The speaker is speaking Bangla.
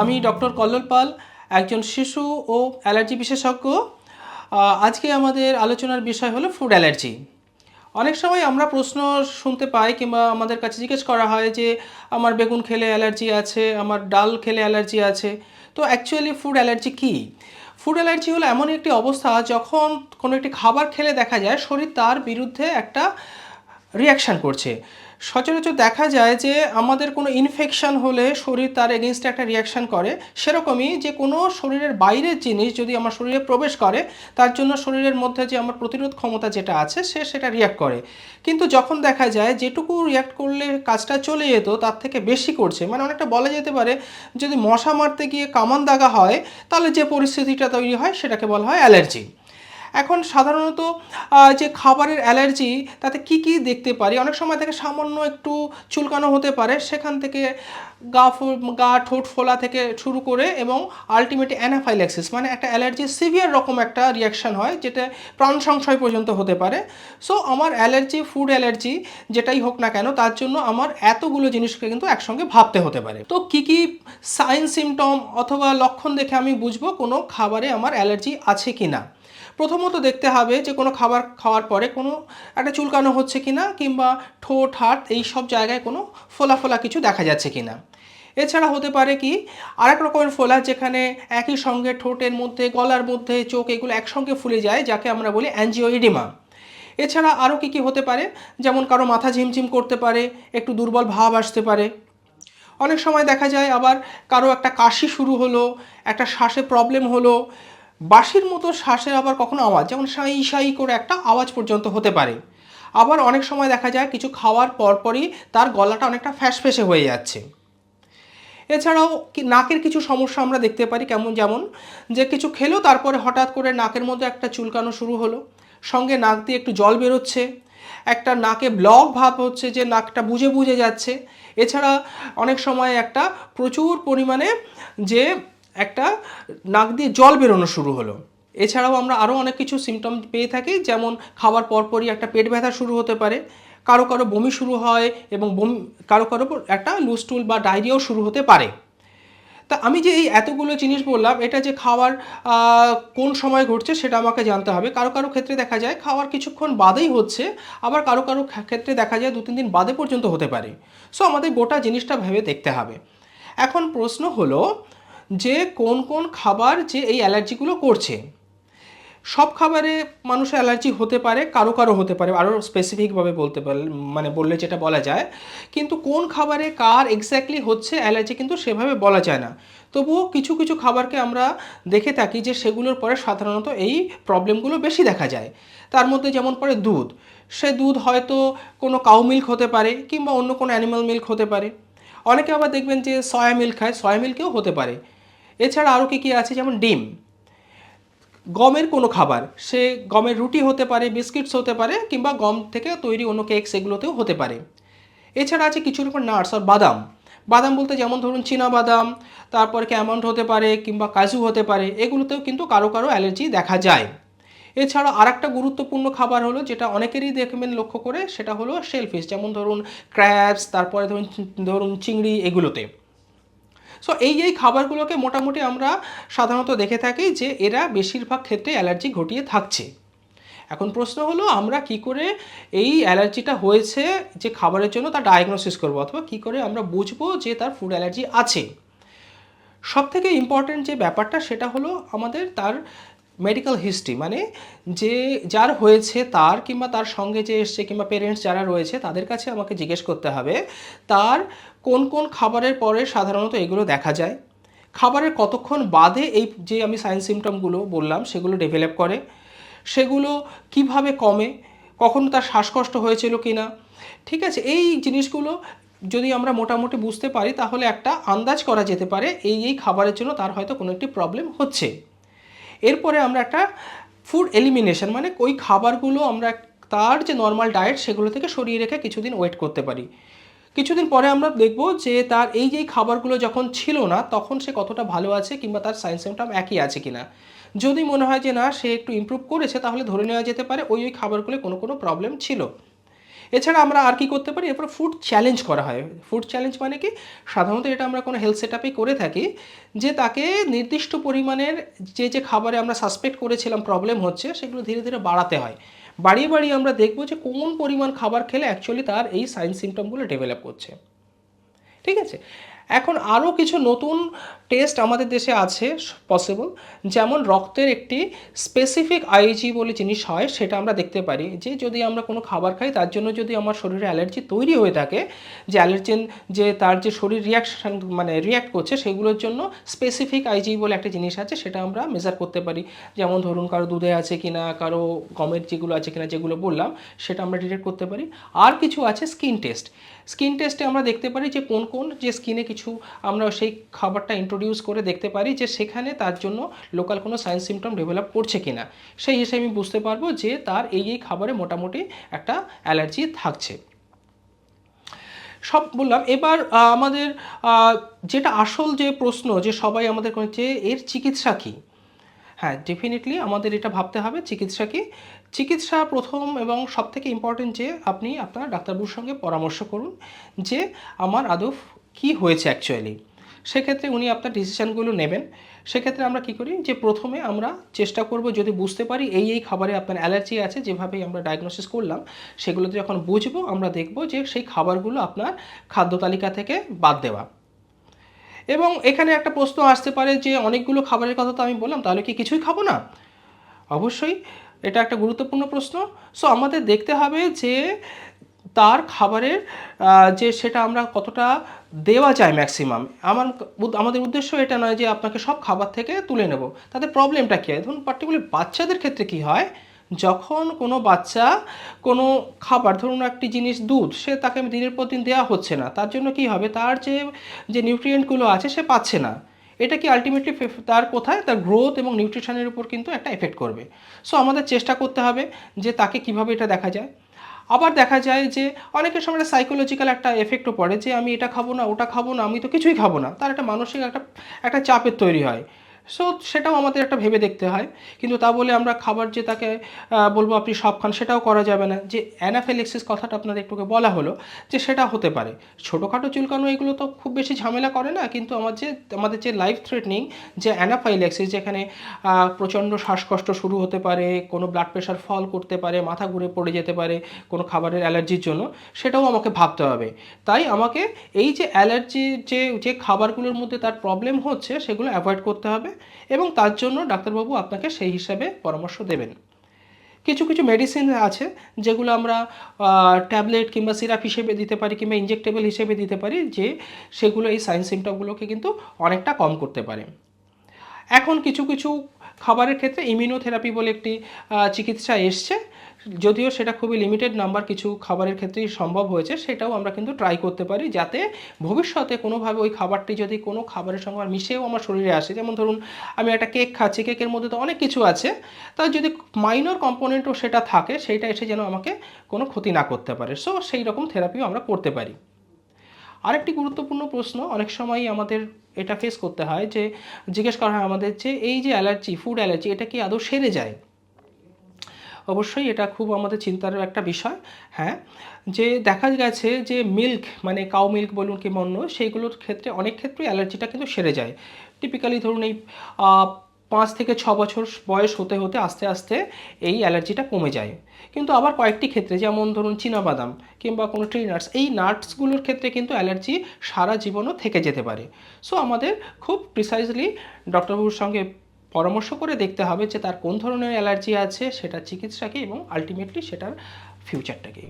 আমি ডক্টর কল্লোল পাল, একজন শিশু ও অ্যালার্জি বিশেষজ্ঞ। আজকে আমাদের আলোচনার বিষয় হলো ফুড অ্যালার্জি। অনেক সময় আমরা প্রশ্ন শুনতে পাই কিংবা আমাদের কাছে জিজ্ঞেস করা হয় যে, আমার বেগুন খেলে অ্যালার্জি আছে, আমার ডাল খেলে অ্যালার্জি আছে। তো অ্যাকচুয়ালি ফুড অ্যালার্জি কী? ফুড অ্যালার্জি হলো এমন একটি অবস্থা যখন কোনো একটি খাবার খেলে দেখা যায়, শরীর তার বিরুদ্ধে একটা রিয়াকশান করছে। সচরাচর দেখা যায় যে আমাদের কোনো ইনফেকশন হলে শরীর তার এগেনস্টে একটা রিয়াকশান করে। সেরকমই যে কোনো শরীরের বাইরের জিনিস যদি আমার শরীরে প্রবেশ করে, তার জন্য শরীরের মধ্যে যে আমার প্রতিরোধ ক্ষমতা যেটা আছে, সে সেটা রিয়াক্ট করে। কিন্তু যখন দেখা যায় যেটুকু রিয়াক্ট করলে কাজটা চলে যেত, তার থেকে বেশি করছে। মানে অনেকটা বলা যেতে পারে, যদি মশা মারতে গিয়ে কামান দাগা হয়, তাহলে যে পরিস্থিতিটা তৈরি হয়, সেটাকে বলা হয় অ্যালার্জি এখন সাধারণত যে খাবারের অ্যালার্জি, তাতে কি কি দেখতে পারি? অনেক সময় থেকে সামান্য একটু চুলকানো হতে পারে, সেখান থেকে গা ফো- গা, ঠোঁট ফোলা থেকে শুরু করে এবং আলটিমেটলি অ্যানাফাইল্যাক্সিস মানে একটা অ্যালার্জি সিভিয়ার রকম একটা রিয়াকশন হয়, যেটা প্রাণ সংশয় পর্যন্ত হতে পারে। সো আমার অ্যালার্জি ফুড অ্যালার্জি, যেটাই হোক না কেন, তার জন্য আমার এতগুলো জিনিসকে কিন্তু একসঙ্গে ভাবতে হতে পারে। তো কি কি সাইন সিমটম অথবা লক্ষণ দেখে আমি বুঝব, কোনো খাবারে আমার অ্যালার্জি আছে কি না প্রথমত দেখতে হবে যে কোনো খাবার খাওয়ার পরে কোনো একটা চুলকানো হচ্ছে কি না কিংবা ঠোঁট, হাত এই সব জায়গায় কোনো ফোলা ফোলা কিছু দেখা যাচ্ছে কি না। এছাড়া হতে পারে কি আরেক রকমের ফোলা যেখানে একই সঙ্গে ঠোঁটের মধ্যে, গলার মধ্যে, চোখ এগুলো একসঙ্গে ফুলে যায়, যাকে আমরা বলি অ্যাঞ্জিওইডিমা এছাড়া আরও কী কী হতে পারে? যেমন কারও মাথা ঝিমঝিম করতে পারে, একটু দুর্বল ভাব আসতে পারে। অনেক সময় দেখা যায় আবার কারও একটা কাশি শুরু হলো, একটা শ্বাসে প্রবলেম হলো বাঁশির মতো শ্বাসের আবার কখনো আওয়াজ, যেমন সাঁই সাঁই করে একটা আওয়াজ পর্যন্ত হতে পারে। আবার অনেক সময় দেখা যায় কিছু খাওয়ার পরপরই তার গলাটা অনেকটা ফ্যাসফেসে হয়ে যাচ্ছে। এছাড়াও নাকের কিছু সমস্যা আমরা দেখতে পারি, কেমন যেমন যে কিছু খেলো, তারপরে হঠাৎ করে নাকের মধ্যে একটা চুলকানো শুরু হলো। সঙ্গে নাক দিয়ে একটু জল বেরোচ্ছে। একটা নাকে ব্লক ভাব হচ্ছে যে নাকটা বুঝে বুঝে যাচ্ছে। এছাড়া অনেক সময় একটা প্রচুর পরিমাণে যে একটা নাক দিয়ে জল বেরোনো শুরু হলো। এছাড়াও আমরা আরও অনেক কিছু সিমটম পেয়ে থাকি, যেমন খাবার পরপরই একটা পেট ব্যথা শুরু হতে পারে, কারও কারও বমি শুরু হয় এবং বমি, কারও কারও একটা লুস্টুল বা ডায়রিয়াও শুরু হতে পারে। তা আমি যে এই এতগুলো জিনিস বললাম, এটা যে খাওয়ার কোন সময় ঘটছে সেটা আমাকে জানতে হবে। কারও কারও ক্ষেত্রে দেখা যায় খাওয়ার কিছুক্ষণ বাদেই হচ্ছে, আবার কারও কারও ক্ষেত্রে দেখা যায় দু তিন দিন বাদে পর্যন্ত হতে পারে। সো আমাদের গোটা জিনিসটা ভেবে দেখতে হবে। এখন প্রশ্ন হলো যে কোন কোন খাবার যে এই অ্যালার্জিগুলো করছে। সব খাবারে মানুষের অ্যালার্জি হতে পারে, কারও কারও হতে পারে আরও স্পেসিফিকভাবে বলতে পারলে মানে বললে যেটা বলা যায়। কিন্তু কোন খাবারে কার এক্স্যাক্টলি হচ্ছে অ্যালার্জি কিন্তু সেভাবে বলা যায় না। তবুও কিছু কিছু খাবারকে আমরা দেখে থাকি যে সেগুলোর পরে সাধারণত এই প্রবলেমগুলো বেশি দেখা যায়। তার মধ্যে যেমন পড়ে দুধ। সে দুধ হয়তো কোনো কাউ মিল্ক হতে পারে কিংবা অন্য কোনো অ্যানিমাল মিল্ক হতে পারে। অনেকে আবার দেখবেন যে সয়া মিল্ক খায় সয়া মিল্কেও হতে পারে। এছাড়া আরও কী কী আছে? যেমন ডিম। গমের কোনো খাবার, সে গমের রুটি হতে পারে, বিস্কিটস হতে পারে, কিংবা গম থেকে তৈরি অন্য কেক সেগুলোতেও হতে পারে। এছাড়া আছে কিছু রকম নাটস আর বাদাম। বাদাম বলতে যেমন ধরুন চীনা বাদাম, তারপর ক্যামন্ড হতে পারে, কিংবা কাজু হতে পারে, এগুলোতেও কিন্তু কারও কারও অ্যালার্জি দেখা যায়। এছাড়া আরেকটা গুরুত্বপূর্ণ খাবার হলো, যেটা অনেকেরই দেখবেন লক্ষ্য করে, সেটা হলো শেলফিশ যেমন ধরুন ক্র্যাবস তারপরে ধরুন ধরুন চিংড়ি এগুলোতে। সো এই এই খাবারগুলোকে মোটামুটি আমরা সাধারণত দেখে থাকি যে এরা বেশিরভাগ ক্ষেত্রে অ্যালার্জি ঘটিয়ে থাকছে। এখন প্রশ্ন হলো, আমরা কি করে এই অ্যালার্জিটা হয়েছে যে খাবারের জন্য তার ডায়াগনোসিস করব, অথবা কি করে আমরা বুঝব যে তার ফুড অ্যালার্জি আছে? সব থেকে ইম্পর্ট্যান্ট যে ব্যাপারটা সেটা হলো আমাদের তার মেডিকেল হিস্ট্রি মানে যে যার হয়েছে তার কিংবা তার সঙ্গে যে এসছে কিংবা পেরেন্টস যারা রয়েছে তাদের কাছে আমাকে জিজ্ঞেস করতে হবে, তার কোন কোন খাবারের পরে সাধারণত এগুলো দেখা যায়? খাবারের কতক্ষণ বাদে এই যে আমি সাইন্স সিমটমগুলো বললাম, সেগুলো ডেভেলপ করে। সেগুলো কীভাবে কমে? কখনো তার শ্বাসকষ্ট হয়েছিল কি না ঠিক আছে, এই জিনিসগুলো যদি আমরা মোটামুটি বুঝতে পারি, তাহলে একটা আন্দাজ করা যেতে পারে, এই এই খাবারের জন্য তার হয়তো কোনো একটি প্রবলেম হচ্ছে। এরপরে আমরা একটা ফুড এলিমিনেশন মানে ওই খাবারগুলো আমরা তার যে নর্মাল ডায়েট সেগুলো থেকে সরিয়ে রেখে কিছুদিন ওয়েট করতে পারি। কিছুদিন পরে আমরা দেখব যে তার এই যে খাবারগুলো যখন ছিল না, তখন সে কতটা ভালো আছে কিংবা তার সাইন সিমটম একই আছে কিনা। যদি মনে হয় যে না, সে একটু ইমপ্রুভ করেছে, তাহলে ধরে নেওয়া যেতে পারে ওই ওই খাবারগুলো কোনো কোনো প্রবলেম ছিল। এছাড়া আমরা আর কি করতে পারি? এরপর ফুড চ্যালেঞ্জ করা হয়। ফুড চ্যালেঞ্জ মানে কি? সাধারণত এটা আমরা কোনো হেলথ সেট করে থাকি, যে তাকে নির্দিষ্ট পরিমাণের যে যে খাবারে আমরা সাসপেক্ট করেছিলাম প্রবলেম হচ্ছে, সেগুলো ধীরে ধীরে বাড়াতে হয়। বাড়িয়ে বাড়িয়ে আমরা দেখব যে কোন পরিমাণ খাবার খেলে অ্যাকচুয়ালি তার এই সাইন সিমটমগুলো ডেভেলপ করছে। ঠিক আছে? এখন আরও কিছু নতুন টেস্ট আমাদের দেশে আছে পসিবল যেমন রক্তের একটি স্পেসিফিক আইজি বলে জিনিস হয়, সেটা আমরা দেখতে পারি। যে যদি আমরা কোনো খাবার খাই, তার জন্য যদি আমার শরীরে অ্যালার্জি তৈরি হয়ে থাকে, যে অ্যালার্জেন যে তার যে শরীর রিয়াকশান মানে রিয়াক্ট করছে, সেগুলোর জন্য স্পেসিফিক আইজি বলে একটা জিনিস আছে, সেটা আমরা মেজার করতে পারি। যেমন ধরুন কারও দুধে আছে কি না কারও গমের যেগুলো আছে কিনা, যেগুলো বললাম, সেটা আমরা ডিটেক্ট করতে পারি। আর কিছু আছে স্কিন টেস্ট স্কিন টেস্টে আমরা দেখতে পারি যে কোন কোন যে স্কিনে কিছু আমরা সেই খাবারটা ইন্ট্রোডিউস করে দেখতে পারি যে সেখানে তার জন্য লোকাল কোনো সাইন্স সিমটম ডেভেলপ করছে কি না সেই হিসেবে আমি বুঝতে পারব যে তার এই এই খাবারে মোটামুটি একটা অ্যালার্জি থাকছে। সব বললাম। এবার আমাদের যেটা আসল যে প্রশ্ন যে সবাই আমাদের করছে এর চিকিৎসা কী? হ্যাঁ ডেফিনেটলি আমাদের এটা ভাবতে হবে চিকিৎসা কি? চিকিৎসা প্রথম এবং সবথেকে ইম্পর্টেন্ট যে আপনি আপনার ডাক্তারবাবুর সঙ্গে পরামর্শ করুন যে আমার আদৌ কি হয়েছে অ্যাকচুয়ালি সেক্ষেত্রে উনি আপনার ডিসিশানগুলো নেবেন। সেক্ষেত্রে আমরা কি করি যে প্রথমে আমরা চেষ্টা করব যদি বুঝতে পারি এই এই খাবারে আপনার অ্যালার্জি আছে, যেভাবেই আমরা ডায়াগনোসিস করলাম, সেগুলোতে যখন বুঝব আমরা দেখব যে সেই খাবারগুলো আপনার খাদ্য তালিকা থেকে বাদ দেওয়া। এবং এখানে একটা প্রশ্ন আসতে পারে যে অনেকগুলো খাবারের কথা তো আমি বললাম, তাহলে কি কিছুই খাব না? অবশ্যই এটা একটা গুরুত্বপূর্ণ প্রশ্ন। সো আমাদের দেখতে হবে যে তার খাবারের যে সেটা আমরা কতটা দেওয়া যায় ম্যাক্সিমাম আমার আমাদের উদ্দেশ্য এটা নয় যে আপনাকে সব খাবার থেকে তুলে নেব। তাদের প্রবলেমটা কী হয়? ধরুন পার্টিকুলার বাচ্চাদের ক্ষেত্রে কী হয়? যখন কোনো বাচ্চা কোনো খাবার, ধরুন একটি জিনিস দুধ, সে তাকে দিনের পর দিন দেওয়া হচ্ছে না, তার জন্য কি হবে? তার যে যে নিউট্রিয়েন্টগুলো আছে সে পাচ্ছে না। এটা কি আলটিমেটলি তার কোথায়? তার গ্রোথ এবং নিউট্রিশনের উপর কিন্তু একটা এফেক্ট করবে। সো আমাদের চেষ্টা করতে হবে যে তাকে কীভাবে এটা দেখা যায়। আবার দেখা যায় যে অনেকের সময় সাইকোলজিক্যাল একটা এফেক্টও পড়ে যে আমি এটা খাব না, ওটা খাব না, আমি তো কিছুই খাব না। তার একটা মানসিক একটা একটা চাপের তৈরি হয়। সো সেটাও আমাদের একটা ভেবে দেখতে হয়। কিন্তু তা বলে আমরা খাবার যে তাকে বলব আপনি সব খান সেটাও করা যাবে না। যে অ্যানাফেলেক্সিস কথাটা আপনাদের একটুকে বলা হলো, যে সেটা হতে পারে। ছোটোখাটো চুলকানো এগুলো তো খুব বেশি ঝামেলা করে না, কিন্তু আমার যে, আমাদের যে লাইফ থ্রেটনিং যে অ্যানাফাইলেক্সিস যেখানে প্রচণ্ড শ্বাসকষ্ট শুরু হতে পারে, কোনো ব্লাড প্রেশার ফল করতে পারে, মাথা ঘুরে পড়ে যেতে পারে, কোনো খাবারের অ্যালার্জির জন্য, সেটাও আমাকে ভাবতে হবে। তাই আমাকে এই যে অ্যালার্জি যে যে খাবারগুলোর মধ্যে তার প্রবলেম হচ্ছে, সেগুলো অ্যাভয়েড করতে হবে। এবং তার জন্য ডাক্তারবাবু আপনাকে সেই হিসাবে পরামর্শ দেবেন। কিছু কিছু মেডিসিন আছে যেগুলো আমরা ট্যাবলেট কিংবা সিরাপ হিসেবে দিতে পারি কিংবা ইনজেক্টেবল হিসেবে দিতে পারি যে সেগুলো এই সাইন সিমটমগুলোকে কিন্তু অনেকটা কম করতে পারে। এখন কিছু কিছু খাবারের ক্ষেত্রে ইমিউনোথেরাপি বলে একটি চিকিৎসা এসছে। যদিও সেটা খুবই লিমিটেড নাম্বার কিছু খাবারের ক্ষেত্রেই সম্ভব হয়েছে, সেটাও আমরা কিন্তু ট্রাই করতে পারি যাতে ভবিষ্যতে কোনোভাবে ওই খাবারটি যদি কোনো খাবারের সঙ্গে মিশেও আমার শরীরে আসে, যেমন ধরুন আমি একটা কেক খাচ্ছি কেকের মধ্যে তো অনেক কিছু আছে তাই যদি মাইনর কম্পোনেন্টও সেটা থাকে সেইটা এসে যেন আমাকে কোনো ক্ষতি না করতে পারে। সো সেই রকম থেরাপিও আমরা করতে পারি। আরেকটি গুরুত্বপূর্ণ প্রশ্ন অনেক সময় আমাদের এটা ফেস করতে হয় যে জিজ্ঞেস করা হয় আমাদের যে এই যে অ্যালার্জি ফুড অ্যালার্জি, এটা কি আদৌ সেরে যায়? অবশ্যই এটা খুব আমাদের চিন্তার একটা বিষয় হ্যাঁ? যে দেখা গেছে যে মিল্ক মানে কাউ মিল্ক বলুন কি অন্য সেইগুলোর ক্ষেত্রে অনেক ক্ষেত্রে অ্যালার্জিটা কিন্তু সেরে যায়। টিপিক্যালি ধরুন এই পাঁচ থেকে ছ বছর বয়স হতে হতে আস্তে আস্তে এই অ্যালার্জিটা কমে যায়। কিন্তু আবার কয়েকটি ক্ষেত্রে, যেমন ধরুন বাদাম কিংবা কোনো ট্রি নাটস, এই নাটসগুলোর ক্ষেত্রে কিন্তু অ্যালার্জি সারা জীবনও থেকে যেতে পারে। সো আমাদের খুব প্রিসাইজলি ডক্টরবাবুর সঙ্গে পরামর্শ করে দেখতে হবে যে তার কোন ধরনের অ্যালার্জি আছে সেটা চিকিৎসাকে এবং আলটিমেটলি সেটার ফিউচারটাকে